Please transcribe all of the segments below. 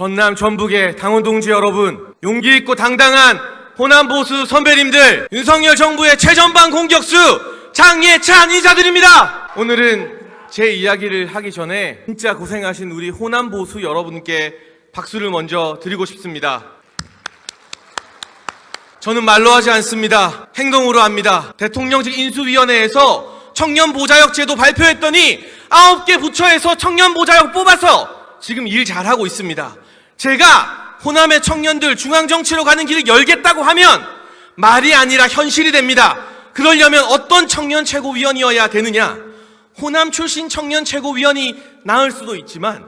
전남 전북의 당원 동지 여러분, 용기 있고 당당한 호남 보수 선배님들, 윤석열 정부의 최전방 공격수 장예찬 인사드립니다. 오늘은 제 이야기를 하기 전에 진짜 고생하신 우리 호남 보수 여러분께 박수를 먼저 드리고 싶습니다. 저는 말로 하지 않습니다. 행동으로 합니다. 대통령직 인수위원회에서 청년 보좌역 제도 발표했더니 아홉 개 부처에서 청년 보좌역 뽑아서 지금 일 잘하고 있습니다. 제가 호남의 청년들 중앙정치로 가는 길을 열겠다고 하면 말이 아니라 현실이 됩니다. 그러려면 어떤 청년 최고위원이어야 되느냐? 호남 출신 청년 최고위원이 나을 수도 있지만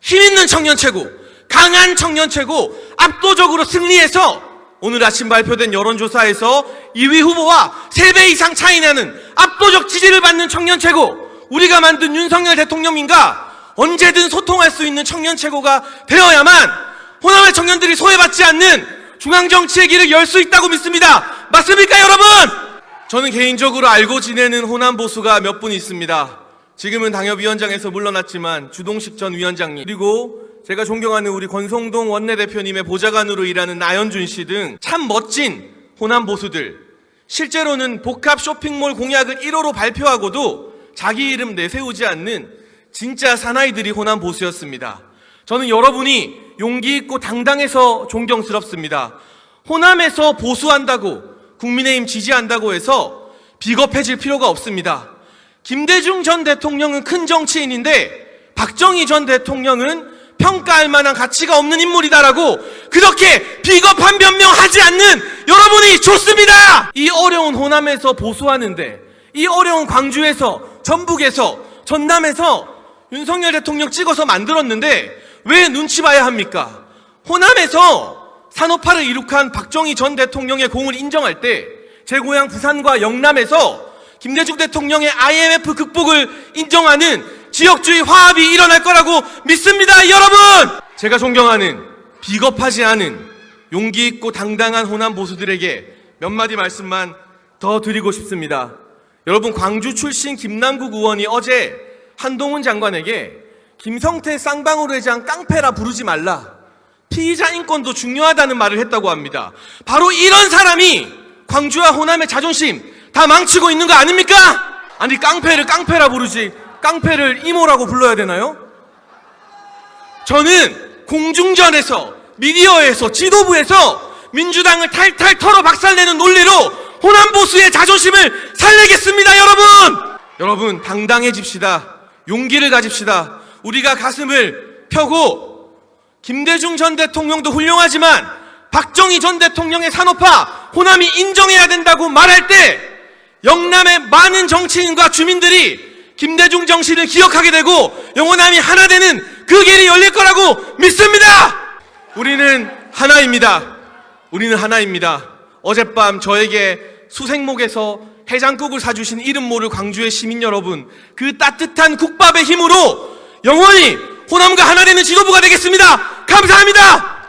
힘 있는 청년 최고, 강한 청년 최고, 압도적으로 승리해서 오늘 아침 발표된 여론조사에서 2위 후보와 3배 이상 차이 나는 압도적 지지를 받는 청년 최고, 우리가 만든 윤석열 대통령인가 언제든 소통할 수 있는 청년 최고가 되어야만 호남의 청년들이 소외받지 않는 중앙정치의 길을 열 수 있다고 믿습니다. 맞습니까, 여러분? 저는 개인적으로 알고 지내는 호남 보수가 몇 분 있습니다. 지금은 당협위원장에서 물러났지만 주동식 전 위원장님 그리고 제가 존경하는 우리 권성동 원내대표님의 보좌관으로 일하는 나연준 씨 등 참 멋진 호남 보수들 실제로는 복합 쇼핑몰 공약을 1호로 발표하고도 자기 이름 내세우지 않는 진짜 사나이들이 호남 보수였습니다. 저는 여러분이 용기 있고 당당해서 존경스럽습니다. 호남에서 보수한다고 국민의힘 지지한다고 해서 비겁해질 필요가 없습니다. 김대중 전 대통령은 큰 정치인인데 박정희 전 대통령은 평가할 만한 가치가 없는 인물이다라고 그렇게 비겁한 변명하지 않는 여러분이 좋습니다. 이 어려운 호남에서 보수하는데 이 어려운 광주에서 전북에서 전남에서 윤석열 대통령 찍어서 만들었는데 왜 눈치 봐야 합니까? 호남에서 산업화를 이룩한 박정희 전 대통령의 공을 인정할 때 제 고향 부산과 영남에서 김대중 대통령의 IMF 극복을 인정하는 지역주의 화합이 일어날 거라고 믿습니다, 여러분! 제가 존경하는 비겁하지 않은 용기 있고 당당한 호남 보수들에게 몇 마디 말씀만 더 드리고 싶습니다. 여러분, 광주 출신 김남국 의원이 어제 한동훈 장관에게 김성태 쌍방울 회장 깡패라 부르지 말라. 피의자 인권도 중요하다는 말을 했다고 합니다. 바로 이런 사람이 광주와 호남의 자존심 다 망치고 있는 거 아닙니까? 아니 깡패를 깡패라 부르지 깡패를 이모라고 불러야 되나요? 저는 공중전에서 미디어에서 지도부에서 민주당을 탈탈 털어 박살내는 논리로 호남 보수의 자존심을 살리겠습니다, 여러분. 여러분 당당해집시다. 용기를 가집시다. 우리가 가슴을 펴고 김대중 전 대통령도 훌륭하지만 박정희 전 대통령의 산업화 호남이 인정해야 된다고 말할 때 영남의 많은 정치인과 주민들이 김대중 정신을 기억하게 되고 영호남이 하나 되는 그 길이 열릴 거라고 믿습니다. 우리는 하나입니다. 우리는 하나입니다. 어젯밤 저에게 수생목에서 해장국을 사주신 이름 모를 광주의 시민 여러분, 그 따뜻한 국밥의 힘으로 영원히 호남과 하나 되는 지도부가 되겠습니다. 감사합니다.